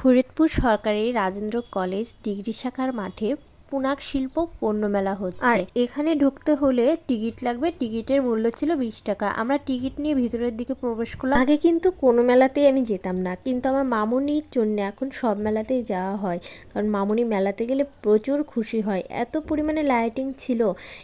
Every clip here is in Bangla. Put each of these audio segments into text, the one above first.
ফরিদপুর সরকারি রাজেন্দ্র কলেজ ডিগ্রি শাখার মাঠে পুনাক শিল্প পণ্য মেলা হচ্ছে। আর এখানে ঢুকতে হলে টিকিট লাগবে। টিকিটের মূল্য ছিল বিশ টাকা। আমরা টিকিট নিয়ে ভিতরের দিকে প্রবেশ করলাম। আগে কিন্তু কোনো মেলাতেই আমি যেতাম না। কিন্তু আমার মামুনির জন্য এখন সব মেলাতেই যাওয়া হয়। কারণ মামুনি মেলাতে গেলে প্রচুর খুশি হয়। এত পরিমাণে লাইটিং ছিল।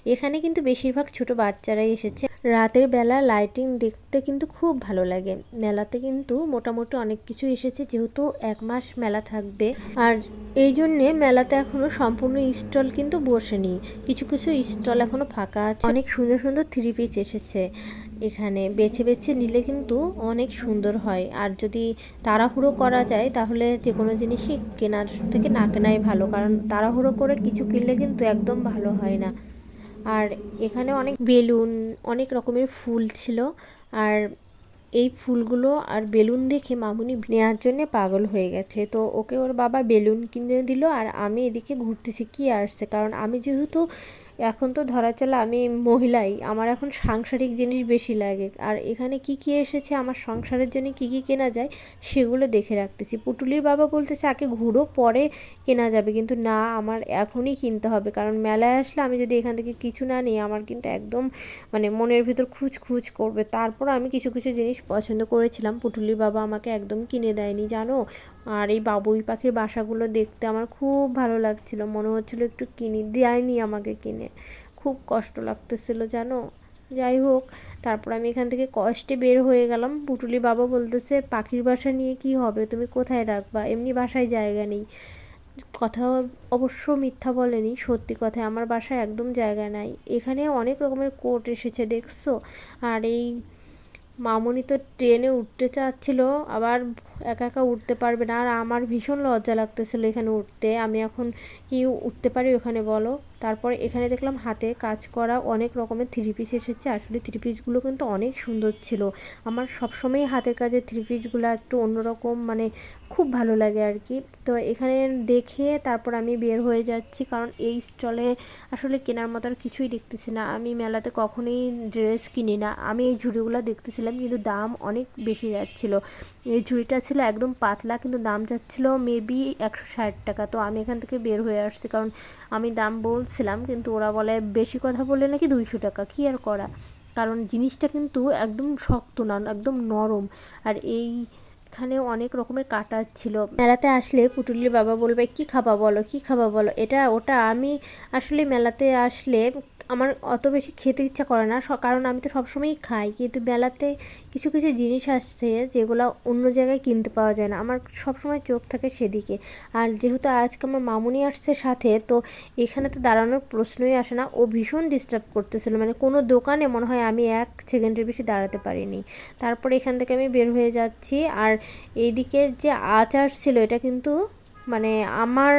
এখানে কিন্তু বেশিরভাগ ছোট বাচ্চারাই এসেছে। রাতের বেলা লাইটিং দেখতে কিন্তু খুব ভালো লাগে। মেলাতে কিন্তু মোটামুটি অনেক কিছু এসেছে। যেহেতু এক মাস মেলা থাকবে। আর এই জন্যে মেলাতে এখনও সম্পূর্ণ স্টল কিন্তু বসেনি। কিছু কিছু স্টল এখনও ফাঁকা আছে। অনেক সুন্দর সুন্দর থ্রি পিস এসেছে। এখানে বেছে বেছে নিলে কিন্তু অনেক সুন্দর হয়। আর যদি তাড়াহুড়ো করা যায়, তাহলে যে কোনো জিনিসই কেনার থেকে না কেনাই ভালো। কারণ তাড়াহুড়ো করে কিছু কিনলে কিন্তু একদম ভালো হয় না। আর এখানে অনেক বেলুন, অনেক রকমের ফুল ছিল। আর এই ফুলগুলো আর বেলুন দেখে মামুনি নেওয়ার জন্য পাগল হয়ে গেছে। তো ওকে ওর বাবা বেলুন কিনে দিল আর আমি এদিকে ঘুরতেছি, কি আসছে? কারণ আমি যেহেতু এখন তো ধরা চলে আমি মহিলাই, আমার এখন সাংসারিক জিনিস বেশি লাগে। আর এখানে কি কি এসেছে, আমার সংসারের জন্য কি কি কেনা যায়, সেগুলো দেখে রাখতেছি। পুটুলির বাবা বলতেছে, আগে ঘুরো, পরে কেনা যাবে। কিন্তু না, আমার এখনই কিনতে হবে। কারণ মেলায় আসলে আমি যদি এখান থেকে কিছু না নিই, আমার কিন্তু একদম মানে মনের ভিতর খুঁজ করবে। তারপর আমি কিছু কিছু জিনিস পছন্দ করেছিলাম। পুটুলির বাবা আমাকে একদম কিনে দেয়নি, জানো? আর এই বাবুই পাখির বাসাগুলো দেখতে আমার খুব ভালো লাগছিল। মনে হচ্ছিল একটু কিনি, দেয়নি আমাকে কিনে। খুব কষ্ট লাগতেছিল জানো? যাই হোক, তারপর আমি এখান থেকে কষ্টে বের হয়ে গেলাম। পুটুলি বাবা বলতেছে, পাখির বাসা নিয়ে কি হবে? তুমি কোথায় রাখবা? এমনি বাসায় জায়গা নেই। কথা অবশ্য মিথ্যা বলেনি, সত্যি কথা। আমার বাসায় একদম জায়গা নাই। এখানে অনেক রকমের কোট এসেছে, দেখছ? আর এই মামনি তো ট্রেনে উঠতে চাচ্ছিল, আবার একা একা উঠতে পারবে না। আর আমার ভীষণ লজ্জা লাগতেছিল এখানে উঠতে। আমি এখন কি উঠতে পারি ওখানে বলো? তারপর এখানে দেখলাম হাতে কাজ করা অনেক রকমের থ্রি পিস এসেছে। আসলে থ্রি পিসগুলো কিন্তু অনেক সুন্দর ছিল। আমার সবসময়ই হাতের কাজের থ্রি পিসগুলো একটু অন্যরকম মানে খুব ভালো লাগে আর কি তো এখানে দেখে তারপর আমি বের হয়ে যাচ্ছি কারণ এই স্টলে আসলে কেনার মতো আর কিছুই দেখতেছি না। আমি মেলাতে কখনোই ড্রেস কিনি না। আমি এই ঝুড়িগুলো দেখতেছিলাম কিন্তু দাম অনেক বেশি যাচ্ছিল। এই ঝুড়িটা ছিল একদম পাতলা কিন্তু দাম যাচ্ছিল মেবি একশো ষাট টাকা। তো আমি এখান থেকে বের হয়ে আসছি কারণ আমি দাম বলছিলাম, কিন্তু ওরা বলে বেশি কথা বললে নাকি দুইশো টাকা, কী আর করা? কারণ জিনিসটা কিন্তু একদম শক্ত না, একদম নরম। আর এই এখানে অনেক রকমের কাটা ছিল। মেলাতে আসলে পুটুলির বাবা বলবে, কি খাবা বলো, কি খাবা বলো? এটা ওটা আমি আসলে মেলাতে আসলে আমার অত বেশি খেতে ইচ্ছা করে না। কারণ আমি তো সবসময়ই খাই। কিন্তু মেলাতে কিছু কিছু জিনিস আসছে যেগুলো অন্য জায়গায় কিনতে পাওয়া যায় না। আমার সবসময় চোখ থাকে সেদিকে। আর যেহেতু আজকে আমার মামুনি আসছে সাথে, তো এখানে তো দাঁড়ানোর প্রশ্নই আসে না। ও ভীষণ ডিস্টার্ব করতেছিল। মানে কোনো দোকানে মনে হয় আমি এক সেকেন্ডের বেশি দাঁড়াতে পারিনি। তারপরে এখান থেকে আমি বের হয়ে যাচ্ছি। আর এইদিকে যে আচার ছিল, এটা কিন্তু মানে আমার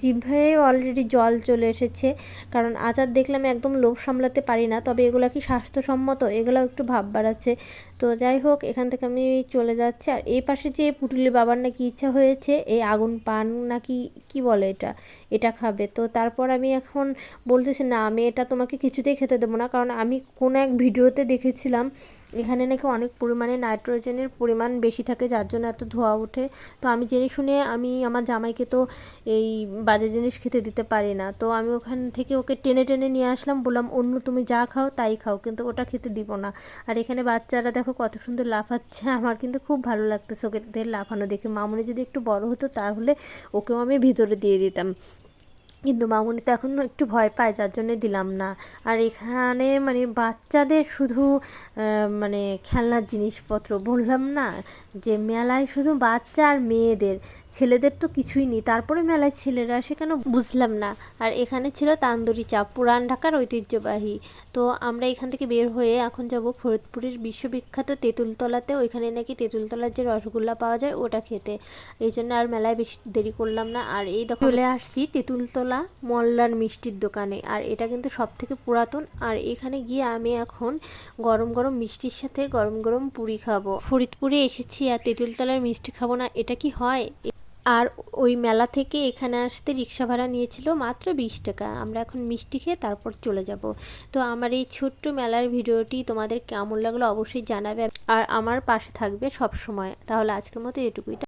জিভে অলরেডি জল চলে এসেছে। কারণ আচার দেখলে আমি একদম লোভ সামলাতে পারি না, তবে এগুলো কি স্বাস্থ্যসম্মত? এগুলো একটু ভাব বাড়াচ্ছে তো যাই হোক, এখান থেকে আমি চলে যাচ্ছি। আর এই পাশে যে পুটুলি বাবার নাকি ইচ্ছা হয়েছে, এই আগুন পান নাকি কি বলে এটা? এটা খাবে। তো তারপর আমি এখন বলতেছি, না, আমি এটা তোমাকে কিছুতেই খেতে দেবো না। কারণ আমি কোনো এক ভিডিওতে দেখেছিলাম, এখানে নাকি অনেক পরিমাণে নাইট্রোজেনের পরিমাণ বেশি থাকে, যার জন্য এত ধোয়া ওঠে। তো আমি জেনে শুনে আমি, আমার জামাইকে তো এই বাজে জিনিস খেতে দিতে পারি না। তো আমি ওখান থেকে ওকে টেনে টেনে নিয়ে আসলাম, বললাম, অন্য তুমি যা খাও তাই খাও, কিন্তু ওটা খেতে দিব না। আর এখানে বাচ্চারা দেখো কত সুন্দর লাফাচ্ছে, আমার কিন্তু খুব ভালো লাগতেছে ওকে লাফানো দেখে। মামুনি যদি একটু বড় হতো তাহলে ওকেও আমি ভিতরে দিয়ে দিতাম। কিন্তু মামুনি তো এখন একটু ভয় পায়, যার জন্যে দিলাম না। আর এখানে মানে বাচ্চাদের শুধু মানে খেলনার জিনিসপত্র বললাম না, যে মেলায় শুধু বাচ্চা আর মেয়েদের, ছেলেদের তো কিছুই নেই। তারপরে মেলায় ছেলেরা আসে কেন বুঝলাম না। আর এখানে ছিল তান্দুরি চাপ পুরান ঢাকার ঐতিহ্যবাহী। তো আমরা এখান থেকে বের হয়ে এখন যাব ফরিদপুরের বিশ্ববিখ্যাত তেঁতুলতলাতে। ওইখানে নাকি তেঁতুলতলার যে রসগোল্লা পাওয়া যায়, ওটা খেতে। এই জন্য আর মেলায় বেশি দেরি করলাম না। আর এই চলে আসছি তেঁতুলতলা মোল্লা, মল্লার মিষ্টির দোকানে। আর এটা কিন্তু সব থেকে পুরাতন। আর এখানে গিয়ে আমি এখন গরম গরম মিষ্টির সাথে গরম গরম পুরি খাব। ফরিদপুরে এসেছি আর তেঁতুলতলার মিষ্টি খাব না, এটা কি হয়? আর ওই মেলা থেকে এখানে আসতে রিক্সা ভাড়া নিয়েছিল মাত্র বিশ টাকা। আমরা এখন মিষ্টি খেয়ে তারপর চলে যাব। তো আমার এই ছোট্ট মেলার ভিডিওটি তোমাদের কেমন লাগল অবশ্যই জানাবে। আর আমার পাশে থাকবে সব সময় তাহলে আজকের মতো এটুকুই।